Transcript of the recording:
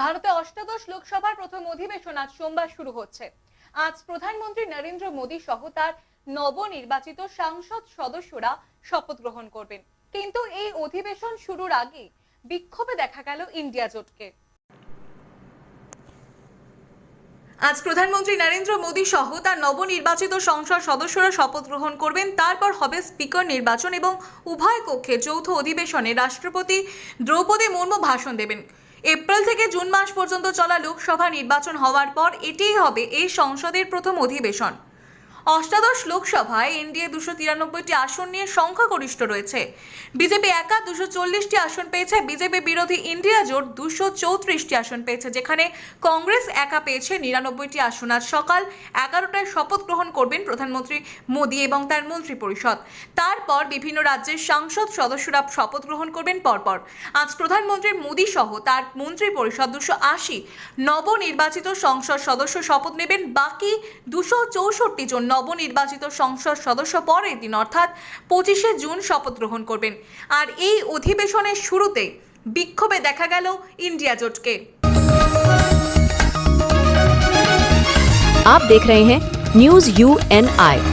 ভারতে অষ্টাদশ লোকসভার প্রথম অধিবেশন আজ সোমবার শুরু হচ্ছে। আজ প্রধানমন্ত্রী নরেন্দ্র মোদী সহ তার নবনির্বাচিত সাংসদ সদস্যরা শপথ গ্রহণ করবেন। কিন্তু এই অধিবেশন শুরুর আগে বিক্ষোভে দেখা গেল ইন্ডিয়া জোটকে। আজ প্রধানমন্ত্রী নরেন্দ্র মোদী সহ তার নবনির্বাচিত সংসদ সদস্যরা শপথ গ্রহণ করবেন। তারপর হবে স্পিকার নির্বাচন এবং উভয় কক্ষে যৌথ অধিবেশনে রাষ্ট্রপতি দ্রৌপদী মুর্মু ভাষণ দেবেন। এপ্রিল থেকে জুন মাস পর্যন্ত চলা লোকসভা নির্বাচন হওয়ার পর এটিই হবে এই সংসদের প্রথম অধিবেশন। অষ্টাদশ লোকসভায় এনডিএ দুশো তিরানব্বইটি আসন নিয়ে সংখ্যাগরিষ্ঠ রয়েছে। বিজেপি একা দুশো চল্লিশটি আসন পেয়েছে, বিজেপি বিরোধী ইন্ডিয়া জোট দুশো চৌত্রিশটি আসন পেয়েছে, যেখানে কংগ্রেস একা পেয়েছে নিরানব্বইটি আসন। আজ সকাল এগারোটায় শপথ গ্রহণ করবেন প্রধানমন্ত্রী মোদী এবং তার মন্ত্রী পরিষদ তারপর বিভিন্ন রাজ্যের সাংসদ সদস্যরা শপথ গ্রহণ করবেন পরপর। আজ প্রধানমন্ত্রী মোদী সহ তার মন্ত্রী পরিষদ দুশো আশি নবনির্বাচিত সংসদ সদস্য শপথ নেবেন, বাকি দুশো চৌষট্টি জন নবনির্বাচিত সংসদ সদস্য পরের দিন অর্থাৎ পঁচিশে জুন শপথ গ্রহণ করবেন আর এই অধিবেশনের শুরুতে বিক্ষোভে দেখা গেল ইন্ডিয়া জোটকে आप देख रहे हैं न्यूज यू एन आई